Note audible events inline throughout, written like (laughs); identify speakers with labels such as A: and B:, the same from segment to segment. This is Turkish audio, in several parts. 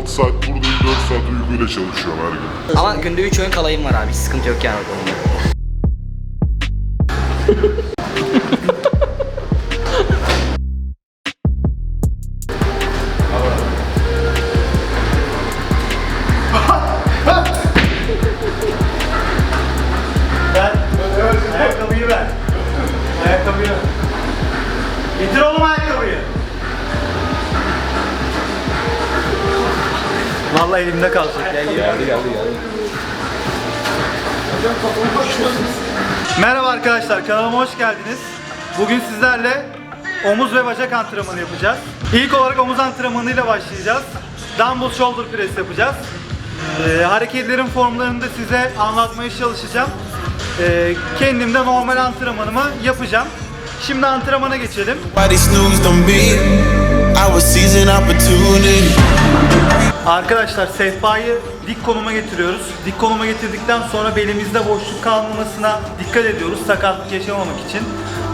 A: 16 saat buradayım 4 saat uykuyla çalışıyorum her gün.
B: Ama günde 3 oyun kalayım var abi. Hiç sıkıntı yok yani
C: Elimde kalacak. Geldi geldi geldi. Merhaba arkadaşlar kanalıma hoş geldiniz. Bugün sizlerle omuz ve bacak antrenmanı yapacağız. İlk olarak omuz antrenmanıyla başlayacağız. Dumbbell shoulder press yapacağız. Ee, hareketlerin formlarını da size anlatmaya çalışacağım. Ee, kendim de normal antrenmanımı yapacağım. Şimdi antrenmana geçelim. Arkadaşlar sehpayı dik konuma getiriyoruz. Dik konuma getirdikten sonra belimizde boşluk kalmamasına dikkat ediyoruz sakatlık yaşamamak için.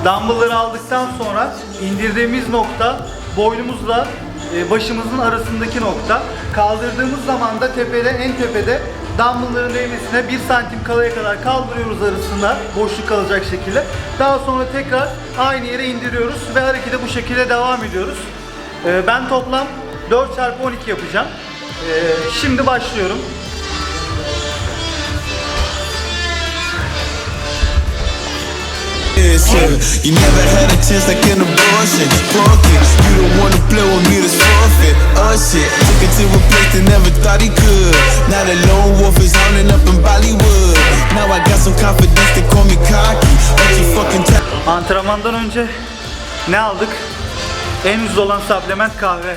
C: Dumbbellları aldıktan sonra indirdiğimiz nokta boynumuzla e, başımızın arasındaki nokta. Kaldırdığımız zaman da tepede en tepede dumbbellların değmesine 1 santim kalaya kadar kaldırıyoruz arasında boşluk kalacak şekilde. Daha sonra tekrar aynı yere indiriyoruz ve harekete bu şekilde devam ediyoruz. E, Ben toplam 4 çarpı 12 yapacağım. Ee, şimdi başlıyorum.
D: You never had a chance like an abortion. Punk it. You don't wanna play with me, that's forfeit. Oh shit. Took it to a place that never thought he could. Now the lone wolf is hounding up in Bollywood. Now I got some confidence, they call me cocky. But you fucking
C: Antrenmandan önce ne aldık? En ucuz olan supplement kahve.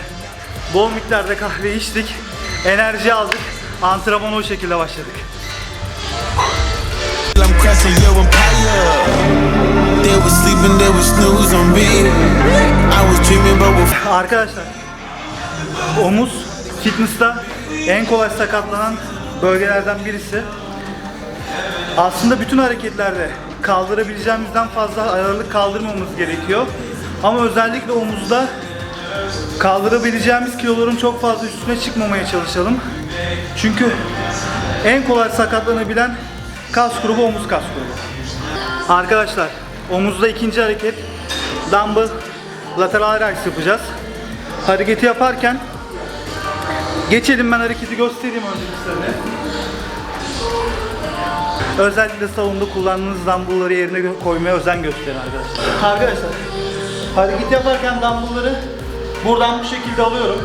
C: Bol miktarda kahve içtik. Enerji aldık. Antrenmana o şekilde başladık. Arkadaşlar omuz fitness'ta en kolay sakatlanan bölgelerden birisi. Aslında bütün hareketlerde kaldırabileceğimizden fazla ağırlık kaldırmamız gerekiyor. Ama özellikle omuzda kaldırabileceğimiz kiloların çok fazla üstüne çıkmamaya çalışalım. Çünkü en kolay sakatlanabilen kas grubu omuz kas grubu. Arkadaşlar omuzda ikinci hareket dumbbell lateral raise yapacağız. Hareketi yaparken geçelim ben hareketi göstereyim önce size. Özellikle salonda kullandığınız dumbbellları yerine koymaya özen gösterin arkadaşlar. Arkadaşlar hareket yaparken dumbbellları buradan bu şekilde alıyorum.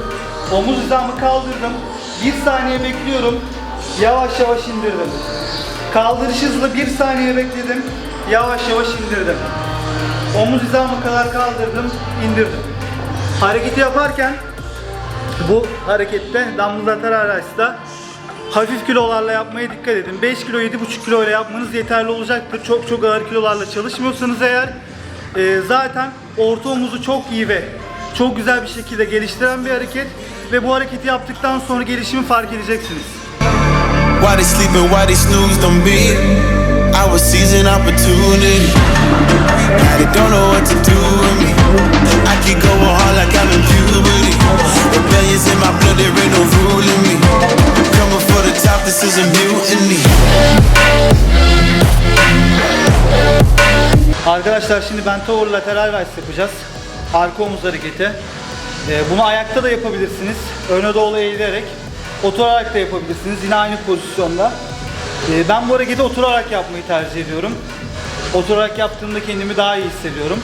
C: Omuz hizamı kaldırdım. Bir saniye bekliyorum. Yavaş yavaş indirdim. Kaldırış hızlı bir saniye bekledim. Yavaş yavaş indirdim. Omuz hizamı kadar kaldırdım, indirdim. Hareketi yaparken bu harekette dumbbell lateral rice'da hafif kilolarla yapmaya dikkat edin. 5 kilo 7,5 kilo ile yapmanız yeterli olacaktır. Çok çok ağır kilolarla çalışmıyorsanız eğer e, zaten orta omuzu çok iyi ve çok güzel bir şekilde geliştiren bir hareket ve bu hareketi yaptıktan sonra gelişimi fark edeceksiniz.
D: Why they sleeping, why they snoozed on me? I was seizing opportunity. Now they don't know what to do with me. I keep going hard like I'm in puberty. Rebellions in my blood, there ain't no ruling me. Coming for the top, this is a mutiny.
C: Arkadaşlar şimdi ben tower lateral rise yapacağız. Arka omuz hareketi. Ee, bunu ayakta da yapabilirsiniz. Öne doğru eğilerek. Oturarak da yapabilirsiniz. Yine aynı pozisyonda. Ee, ben bu hareketi oturarak yapmayı tercih ediyorum. Oturarak yaptığımda kendimi daha iyi hissediyorum.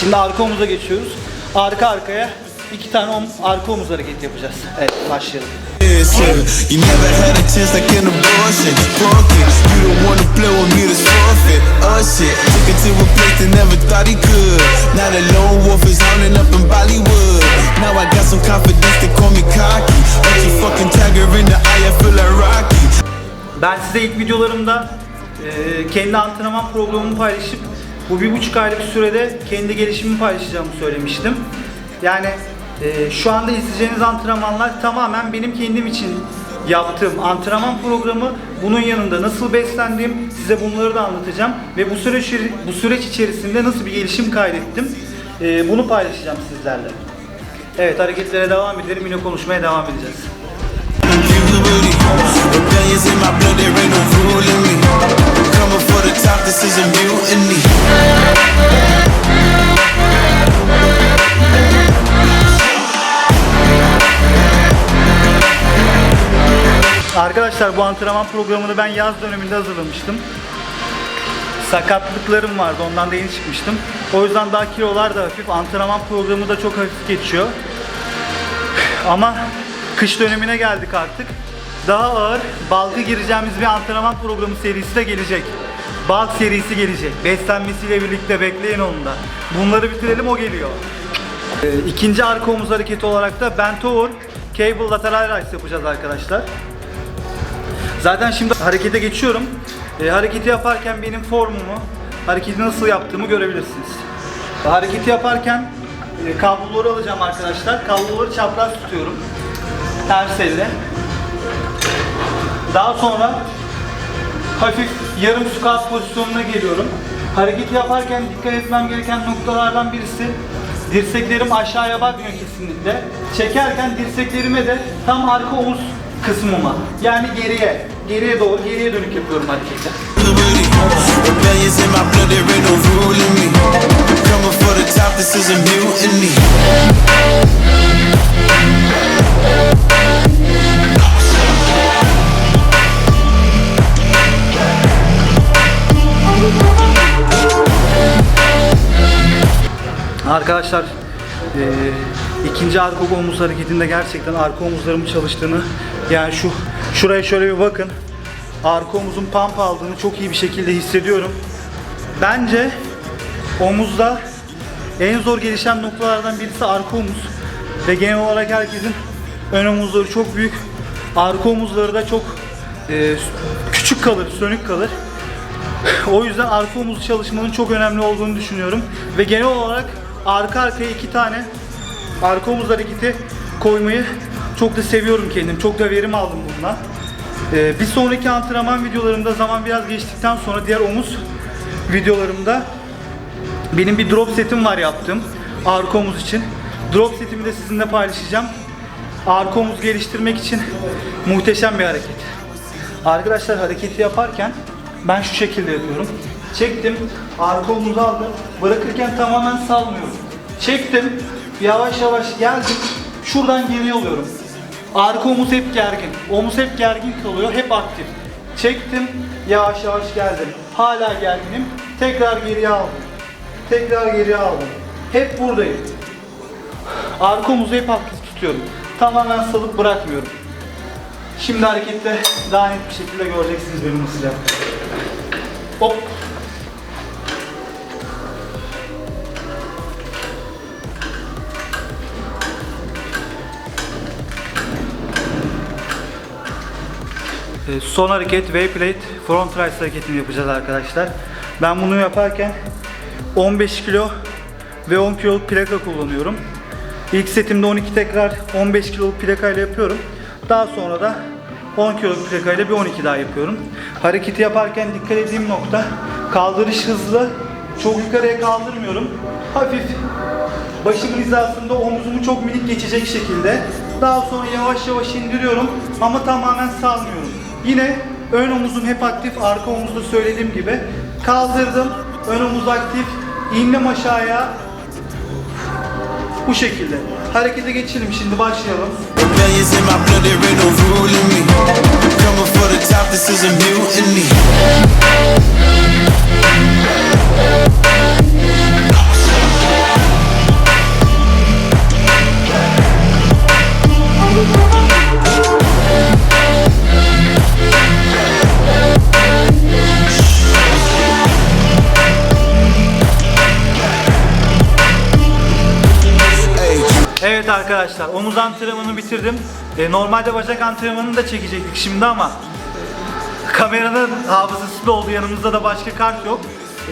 C: Şimdi arka omuza geçiyoruz. Arka arkaya iki tane om- arka omuz hareketi yapacağız. Evet başlayalım.
D: Yeah. You never had a chance like an abortion. Punk it. You don't wanna play with me, that's forfeit. Oh shit. Took it to a place that never thought he could. Now the lone wolf is hounding up in Bollywood. Now I got some confidence, they call me cocky. But you fucking tiger in the eye, I feel like Rocky.
C: Ben size ilk videolarımda e, kendi antrenman programımı paylaşıp bu bir buçuk aylık sürede kendi gelişimimi paylaşacağımı söylemiştim. Yani e, şu anda izleyeceğiniz antrenmanlar tamamen benim kendim için yaptığım antrenman programı. Bunun yanında nasıl beslendim size bunları da anlatacağım ve bu süreç bu süreç içerisinde nasıl bir gelişim kaydettim e, bunu paylaşacağım sizlerle. Evet hareketlere devam edelim. Yine konuşmaya devam edeceğiz.
D: Coming for the top, this is mutiny.
C: Arkadaşlar bu antrenman programını ben yaz döneminde hazırlamıştım. Sakatlıklarım vardı ondan da yeni çıkmıştım. O yüzden daha kilolar da hafif. Antrenman programı da çok hafif geçiyor. Ama kış dönemine geldik artık. Daha ağır, balkı gireceğimiz bir antrenman programı serisi de gelecek. Balk serisi gelecek. Beslenmesiyle birlikte bekleyin onu da. Bunları bitirelim o geliyor. Ee, ikinci arka omuz hareketi olarak da bent over cable lateral raise yapacağız arkadaşlar. Zaten şimdi harekete geçiyorum. Ee, hareketi yaparken benim formumu, hareketi nasıl yaptığımı görebilirsiniz. Hareketi yaparken e, kabloları alacağım arkadaşlar. Kabloları çapraz tutuyorum. Ters elle. Daha sonra hafif yarım squat pozisyonuna geliyorum. Hareketi yaparken dikkat etmem gereken noktalardan birisi dirseklerim aşağıya bakmıyor kesinlikle. Çekerken dirseklerime de tam arka omuz kısmıma yani geriye, geriye doğru geriye dönük yapıyorum hareketi. Arkadaşlar ikinci arka omuz hareketinde gerçekten arka omuzlarımın çalıştığını yani şu şuraya şöyle bir bakın. Arka omuzun pump aldığını çok iyi bir şekilde hissediyorum. Bence omuzda en zor gelişen noktalardan birisi arka omuz. Ve genel olarak herkesin ön omuzları çok büyük. Arka omuzları da çok eee, küçük kalır, sönük kalır. (laughs) O yüzden arka omuz çalışmanın çok önemli olduğunu düşünüyorum. Ve genel olarak arka arkaya iki tane arka omuz hareketi koymayı çok da seviyorum kendim. Çok da verim aldım bundan. Ee, bir sonraki antrenman videolarımda zaman biraz geçtikten sonra diğer omuz videolarımda benim bir drop setim var yaptım arka omuz için. Drop setimi de sizinle paylaşacağım. Arka omuz geliştirmek için muhteşem bir hareket. Arkadaşlar hareketi yaparken ben şu şekilde yapıyorum. Çektim, arka omuzu aldım. Bırakırken tamamen salmıyorum. Çektim, yavaş yavaş geldim. Şuradan geriye alıyorum. Arka omuz hep gergin. Omuz hep gergin kalıyor, hep aktif. Çektim, yavaş yavaş geldim. Hala gerginim. Tekrar geriye aldım. Tekrar geriye aldım. Hep buradayım. Arka omuzu hep aktif tutuyorum. Tamamen salıp bırakmıyorum. Şimdi harekette daha net bir şekilde göreceksiniz benim nasıl yaptığımı. Hop. Son hareket W-plate front raise hareketini yapacağız arkadaşlar. Ben bunu yaparken 15 kilo ve 10 kiloluk plaka kullanıyorum. İlk setimde 12 tekrar 15 kiloluk plaka ile yapıyorum. Daha sonra da 10 kiloluk plaka ile bir 12 daha yapıyorum. Hareketi yaparken dikkat ettiğim nokta kaldırış hızlı. Çok yukarıya kaldırmıyorum. Hafif başımın hizasında omuzumu çok minik geçecek şekilde. Daha sonra yavaş yavaş indiriyorum ama tamamen salmıyorum. Yine ön omuzum hep aktif, arka omuzda söylediğim gibi. Kaldırdım, ön omuz aktif, indim aşağıya. Bu şekilde. Harekete geçelim şimdi başlayalım. Evet arkadaşlar omuz antrenmanını bitirdim. E, normalde bacak antrenmanını da çekecektik şimdi ama kameranın hafızası oldu yanımızda da başka kart yok.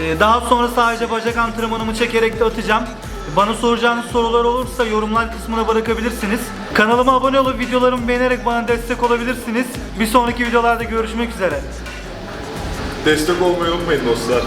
C: E, daha sonra sadece bacak antrenmanımı çekerek de atacağım. Bana soracağınız sorular olursa yorumlar kısmına bırakabilirsiniz. Kanalıma abone olup videolarımı beğenerek bana destek olabilirsiniz. Bir sonraki videolarda görüşmek üzere.
A: Destek olmayı unutmayın dostlar.